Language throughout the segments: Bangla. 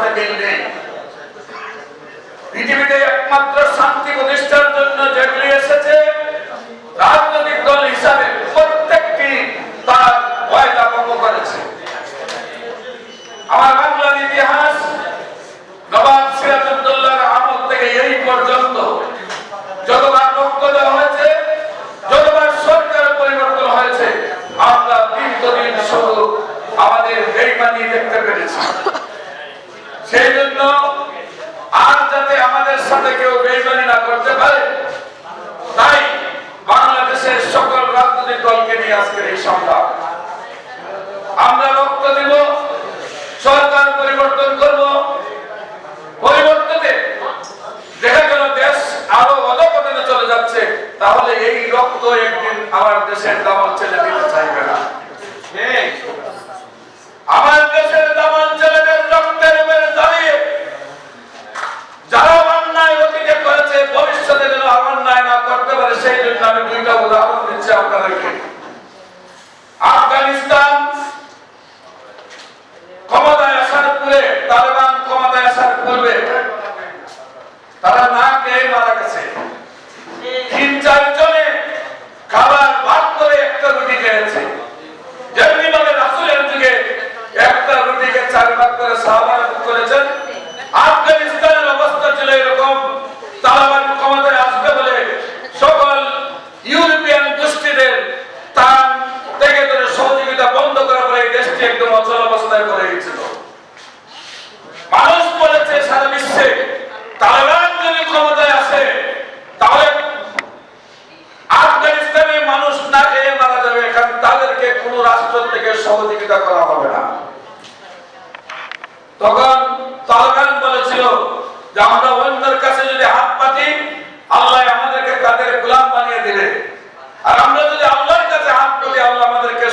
সাথে মিলবে। পৃথিবীতে একমাত্র শান্তি প্রতিষ্ঠার জন্য যেগুলি এসে সাথে কেউ বেইমানি না করতে পারে। তাই বাংলাদেশের সকল রাজনৈতিক দলকে নিয়ে আজকের এই আমরা রক্ত দিব সরকার পরিবর্তন করব। পরিবর্তনে দেখা গেল দেশ আরও অধপতনে চলে যাচ্ছে। তাহলে এই রক্ত একদিন আমার দেশের দামল ছেলে দিতে চাইবে না। হ্যাঁ। আমার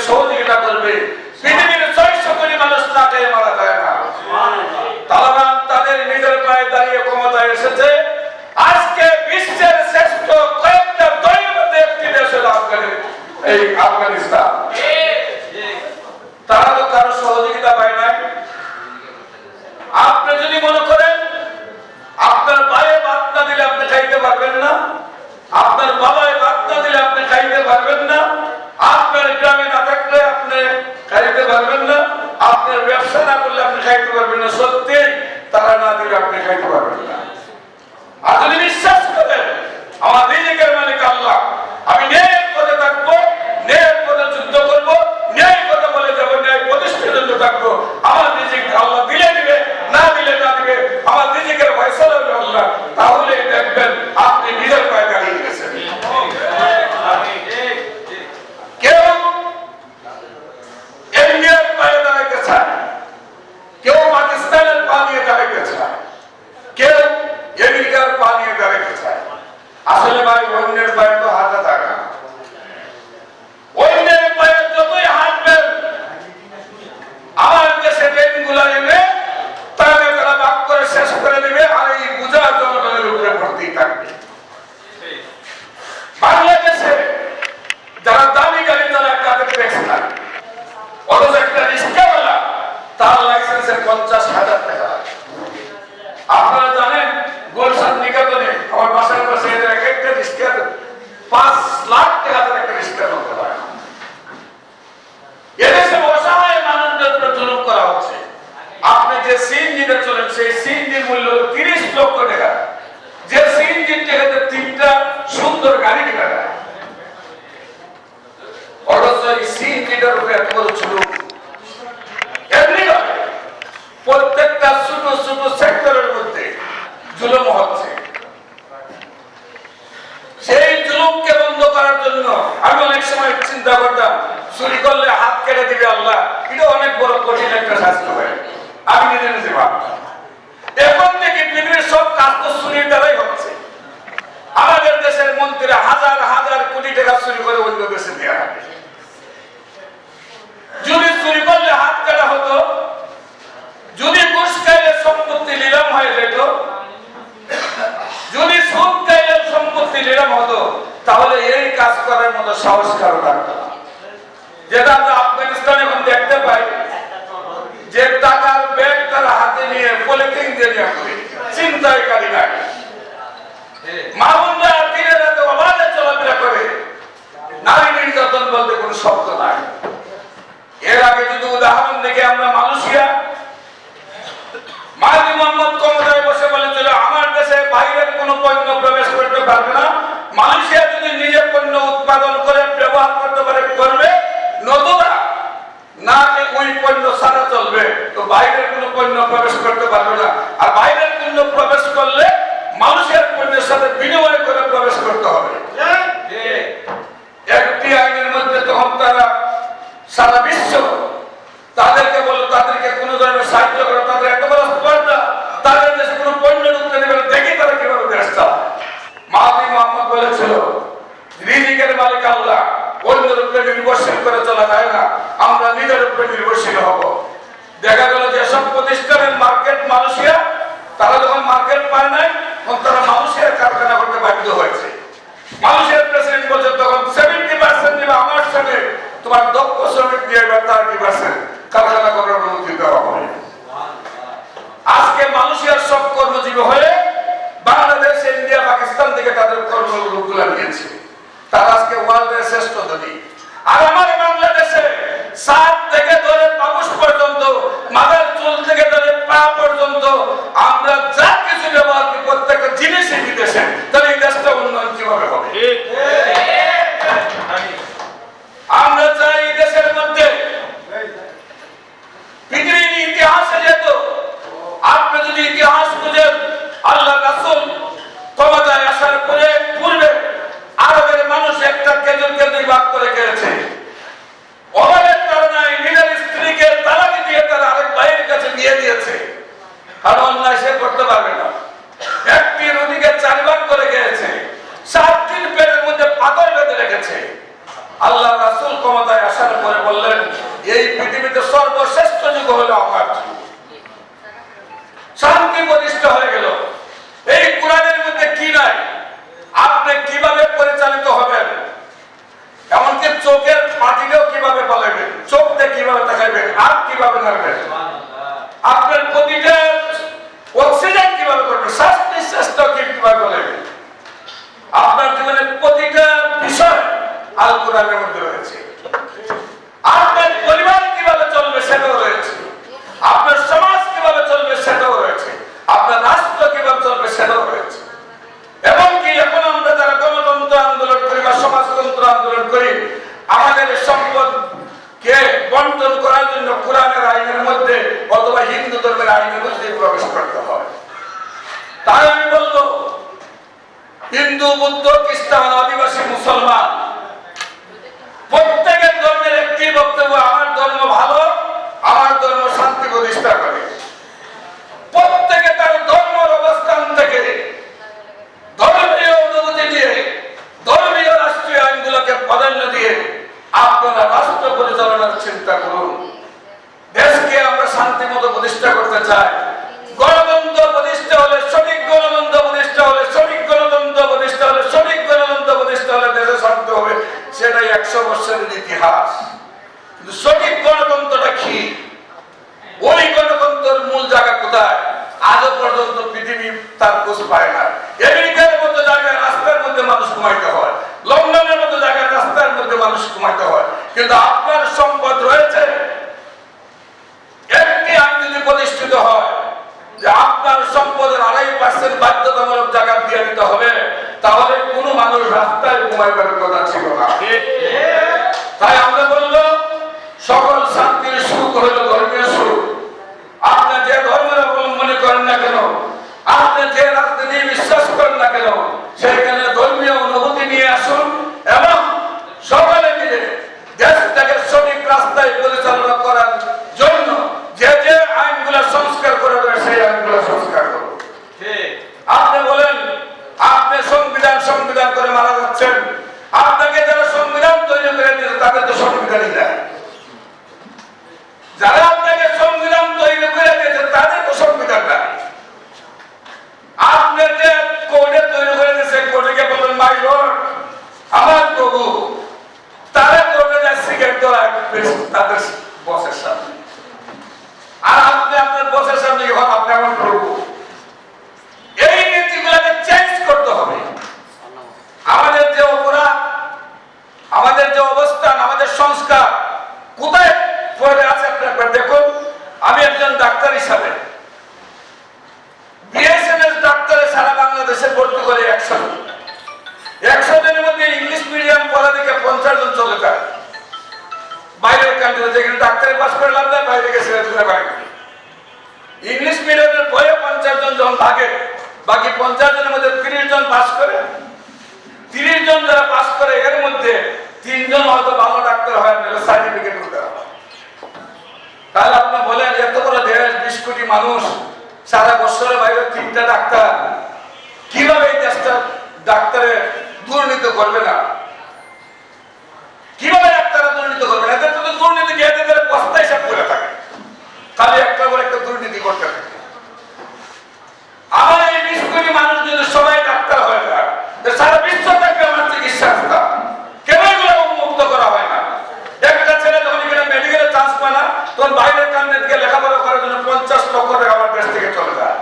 சோதனை আপনার ব্যবসা না করলে আপনি খাইতে পারবেন না। সত্যি, তারা না দিলে আপনি খাইতে পারবেন না। আর যদি বিশ্বাস করেন, আমার নিজেকে মালিক আল্লাহ, আমি ন্যায়ের পথে থাকব ন্যায়ের পথে যুদ্ধ করব ন্যায় কথা বলে যাব ন্যায় প্রতিষ্ঠিত থাকব। জন্য আমি অনেক সময় চিন্তা করতাম, চুরি করলে হাত কেটে দিবে আল্লাহ। এটা অনেক বড় কঠিন একটা শাস্তি হয়। আমি নিজে নিজে এখন থেকে পৃথিবীর সব কাজ তো চুরির দ্বারাই হচ্ছে। আমাদের দেশের মন্ত্রীরা হাজার হাজার কোটি টাকা চুরি করে অন্য দেশে দেওয়া হবে। যদি চুরি করলে হাত কাটা হতো, যদি ঘুষ খাইলে সম্পত্তি নিলাম হয়ে যেত যদি সুদ সম্পত্তি নিলাম হতো, তাহলে এই কাজ করার মতো সাহস কারও থাকতো যেটা আমরা আফগানিস্তান এখন দেখতে পাই, যে টাকার ব্যাগ তারা হাতে নিয়ে পলিথিন দিয়ে নাই। মামুনরা দিনের রাতে অবাধে চলাফেরা করে। নারী নির্যাতন বলতে কোনো শব্দ নাই। এর আগে যদি উদাহরণ দেখে, আমরা মালয়েশিয়া কোনো পণ্য প্রবেশ করতে পারবে না। মালয়েশিয়া যদি নিজে পণ্য উৎপাদন করে ব্যবহার করতে পারে করবে নতুবা না ওই পণ্য সারা চলবে। তো বাইরের কোনো পণ্য প্রবেশ করতে পারবে না। আর বাইরের পণ্য প্রবেশ করলে মানুষের পণ্যের সাথে বিনিময় করে প্রবেশ করতে হবে। একটি আইনের মধ্যে তখন তারা সারা বিশ্ব তাদেরকে বলো তাদেরকে কোন ধরনের সাহায্য করো তাদের এত বড় স্পর্ধা তাদের দেশে কোনো পণ্য ঢুকতে দেবে না দেখি তারা কীভাবে দেশ চালায় মাহাদি মোহাম্মদ বলেছিল রিজিকের মালিক আল্লাহ অন্যের উপরে নির্ভরশীল করে চলা যায় না, আমরা নিজের উপরে নির্ভরশীল হব। দেখা গেল যে সব প্রতিষ্ঠানের মার্কেট মালয়েশিয়া তারা যখন মার্কেট পায় নাই, তখন তারা মালয়েশিয়ার কারখানা করতে বাধ্য হয়েছে। মালয়েশিয়ার প্রেসিডেন্ট বলছে, তখন সেভেন্টি পার্সেন্ট নিবে আমার সঙ্গে তোমার দক্ষ শ্রমিক দিয়ে এবার থার্টি পার্সেন্ট কারখানা করার অনুমতি দেওয়া হবে। আজকে মালয়েশিয়ার সব কর্মজীবী হয়ে বাংলাদেশ, ইন্ডিয়া, পাকিস্তান থেকে তাদের কর্মগুলো নিয়েছে। তারা আজকে ওয়ার্ল্ডের শ্রেষ্ঠ ধনী। আর আমার বাংলাদেশে সাত থেকে ধরে পাকুশ পর্যন্ত, মাথার চুল থেকে ধরে পা পর্যন্ত আমরা যা কিছু ব্যবহার করি প্রত্যেকটা জিনিসই বিদেশে তাহলে এই দেশটা উন্নয়ন কীভাবে হবে আমরা চাই এই দেশের মধ্যে পৃথিবীর ইতিহাসে যেত আপনি যদি ইতিহাস খুঁজেন আল্লাহ রাসূল ক্ষমতায় আসার পরে পূর্বে আরবের মানুষ একটা কেন্দ্র কেন্দ্র ভাগ করে খেয়েছে অভাবের কারণে নিজের স্ত্রীকে তালাকি দিয়ে তারা আরেক ভাইয়ের কাছে দিয়ে দিয়েছে কারণ অন্যায় সে করতে পারবে না একটি নদীকে চার ভাগ করে খেয়েছে সাত দিন পেটের মধ্যে পাথর বেঁধে রেখেছে আল্লাহ রাসূল ক্ষমতায় আসার পরে বললেন এই পৃথিবীতে সর্বশ্রেষ্ঠ যুগ হলো আমার। শান্তি প্রতিষ্ঠা হয়ে গেল। এই কোরআনের মধ্যে কি নাই? আপনি কীভাবে পরিচালিত হবেন? এমনকি চোখের পাটিটাও কীভাবে পালাবেন? চোখ দিয়ে কীভাবে তাকাইবেন? হাত কীভাবে নাড়বেন? আপনার প্রতিটা অক্সিজেন কীভাবে করবেন? শ্বাস নিঃশ্বাসটাও কীভাবে করবেন আপনার জীবনের প্রতিটা বিষয় আল কোরআনের মধ্যে রয়েছে। কি ওই গণতন্ত্রের মূল জায়গা কোথায়? আজও পর্যন্ত পৃথিবী তার খোঁজ পায় না। আমেরিকার মতো জায়গায় রাস্তার মধ্যে মানুষ ঘুমাইতে হয়। লন্ডনের মতো জায়গায় রাস্তার মধ্যে মানুষ ঘুমাইতে হয়। কিন্তু আপনার সম্পদ রয়েছে। একটি আইন যদি প্রতিষ্ঠিত হয়, যে আপনার সম্পদের আড়াই পার্সেন্ট বাধ্যতামূলক জায়গা দিয়ে দিতে হবে, তাহলে কোনো মানুষ রাস্তায় ঘুমাইবার কথা ছিল না। তাই আমরা বলল সকল শান্তির সুখ হইল ধর্মীয় সুখ আপনি যে ধর্মের অবলম্বনে করেন না কেন আপনি যে রাজনীতি বিশ্বাস করেন না কেন সেখানে ধর্মীয় অনুভূতি নিয়ে আসুন এবং সকলে মিলে দেশটাকে সঠিক রাস্তায় পরিচালনা করার জন্য যে যে আইনগুলো সংস্কার করা যায় সেই আইনগুলো সংস্কার করুন আপনি বলেন আপনি সংবিধান সংবিধান করে মারা যাচ্ছেন আপনাকে যারা সংবিধান তৈরি করে দিয়েছে তাদের তো সংবিধানই দেয় যারা আপনাকে সংবিধান তৈরি করে দিয়েছে তাদের তো সংবিধান দেয় আপনি যে কোর্টে তৈরি করে দিয়েছে কোর্টে বলেন মাই লর্ড আমার প্রভু তারা কোর্টে যায় সিগারেট ধরায় তাদের বসের সামনে আর আপনি আপনার বসের সামনে যখন আপনি আমার প্রভু এই নীতিগুলোকে চেঞ্জ করতে হবে আমাদের যে অপরাধ আমাদের যে অবস্থান আমাদের সংস্কার কোথায় পড়ে আছে আপনি একবার দেখুন আমি একজন ডাক্তার হিসাবে বিএসএনএস ডাক্তারে সারা বাংলাদেশে ভর্তি করে একশো জন একশো জনের মধ্যে ইংলিশ মিডিয়াম পড়া দেখে চলে যায় বাইরের কান্ট্রিতে যেখানে ডাক্তারি পাস করে লাভ বাইরে গেছে ইংলিশ মিডিয়ামের বইয়ে পঞ্চাশ জন যখন থাকে বাকি পঞ্চাশ জনের মধ্যে তিরিশ জন পাস করে। তিরিশ জন যারা পাস করে, এর মধ্যে তিনজন হয়তো ভালো ডাক্তার হয় না সার্টিফিকেট করতে তাহলে আপনি বলেন, এত বড় দেশ, বিশ কোটি মানুষ, সারা বছরের বাইরে তিনটা ডাক্তার, কীভাবে এই দেশটা ডাক্তারের দুর্নীতি করবে না কীভাবে ডাক্তাররা দুর্নীতি করবে না এদের তো দুর্নীতি গিয়ে এদের করে থাকে। খালি একটা করে একটা দুর্নীতি করতে থাকে। আমার এই বিশ কোটি মানুষ যদি সবাই ডাক্তার হয়ে যায় সারা বিশ্ব থাকবে আমার চিকিৎসা কেন এগুলো উন্মুক্ত করা হয় না? একটা ছেলে যখন এখানে মেডিকেলে চান্স পায় না, তখন বাইরের কান্ডে দিকে লেখাপড়া করার জন্য পঞ্চাশ লক্ষ টাকা আমার দেশ থেকে চলে যায়।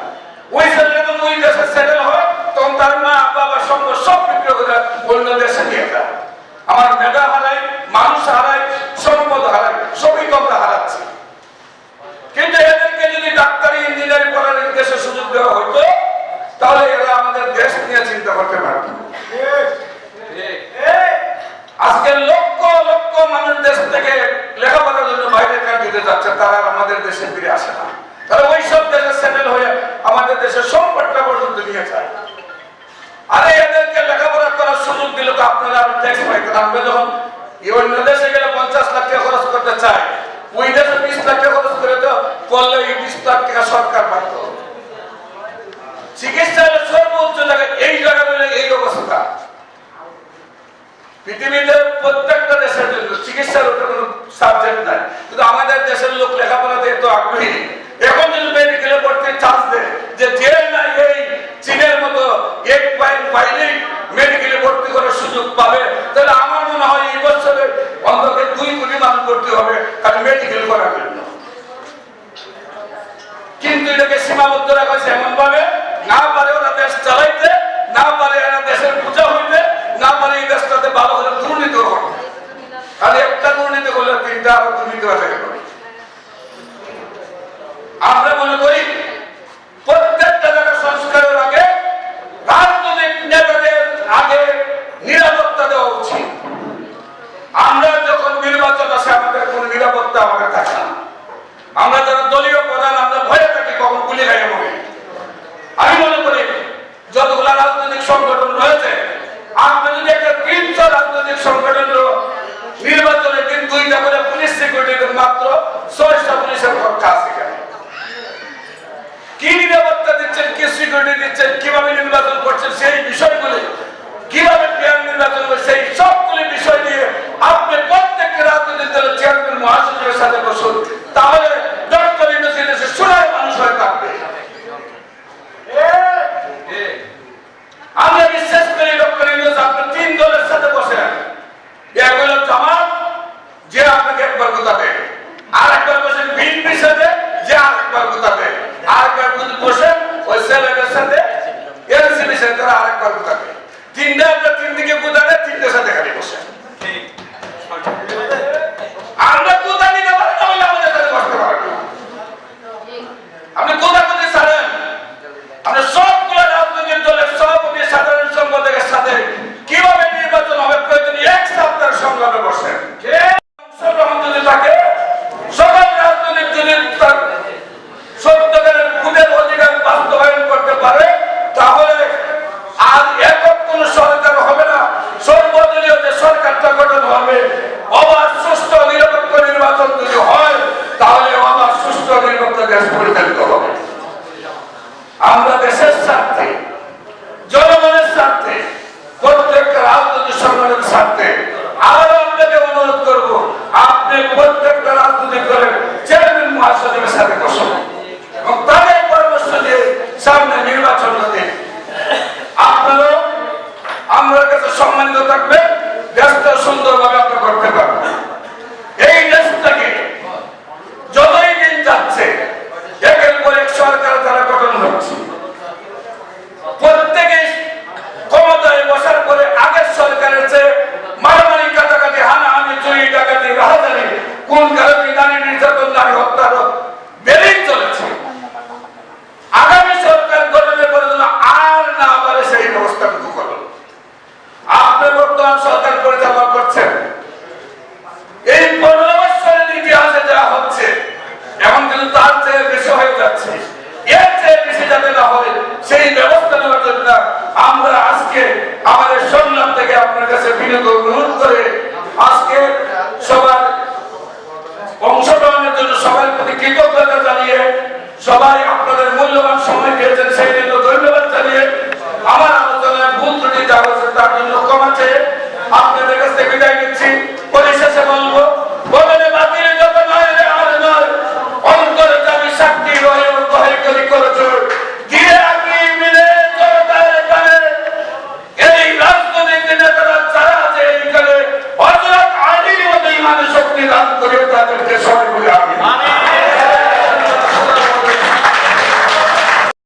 ওই ছেলে যখন ওই দেশে সেটেল হয়, তখন তার মা, বাবা সম্পদ সব বিক্রি করে অন্য দেশে নিয়ে যায়। আমার মেধা হারাই মানুষ হারাই সম্পদ হারাই সবই তো আমরা হারাচ্ছি কিন্তু এদেরকে যদি ডাক্তারি ইঞ্জিনিয়ারিং পড়ার দেশে সুযোগ দেওয়া হতো তাহলে এরা আমাদের দেশ নিয়ে চিন্তা করতে পারত আজকে লক্ষ লক্ষ মানুষ দেশ থেকে লেখাপড়ার জন্য বাইরের কান্ট্রিতে যাচ্ছে, তারা আর আমাদের দেশে ফিরে আসে না। তারা ওই সব দেশে সেটেল হয়ে আমাদের দেশের সম্পদটা পর্যন্ত নিয়ে যায়। আরে এদেরকে লেখাপড়া করার সুযোগ দিলে তো আপনারা ট্যাক্স পাইতেন আমরা যখন অন্য দেশে গেলে পঞ্চাশ লাখ টাকা খরচ করতে চাই ওই দেশে বিশ লাখ টাকা খরচ করে তো করলে এই বিশ লাখ টাকা সরকার পাইত চিকিৎসার সর্বোচ্চ জায়গায় এই জায়গা মিলে এই অবস্থা পৃথিবীতে প্রত্যেকটা দেশের জন্য চিকিৎসার উপরে কোনো সাবজেক্ট নাই কিন্তু আমাদের দেশের লোক লেখাপড়াতে এত আগ্রহী এখন যদি মেডিকেলে পড়তে চান্স দেয় যে যে না এই চীনের মতো এক পয়েন্ট পাইলেই মেডিকেলে ভর্তি করার সুযোগ পাবে তাহলে আমার মনে হয় এই বছরে অন্তত দুই কোটি মানুষ ভর্তি হবে কারণ মেডিকেল করার জন্য কিন্তু এটাকে সীমাবদ্ধ রাখা হয়েছে এমন ভাবে না পারে ওরা দেশ চালাইতে, না পারে এরা দেশের পূজা হইতে, না পারে এই দেশটাতে ভালো করে দুর্নীতি হবে। খালি একটা দুর্নীতি করলে তিনটা আরও দুর্নীতি হয়ে আমরা মনে করি প্রত্যেকটা জায়গা সংস্কারের আগে রাজনৈতিক নেতাদের আগে নিরাপত্তা দেওয়া উচিত আমরা যখন নির্বাচন আসে আমাদের কোনো নিরাপত্তা আমাদের থাকে না আমরা যারা দলীয় প্রধান আমরা ভয়ে থাকি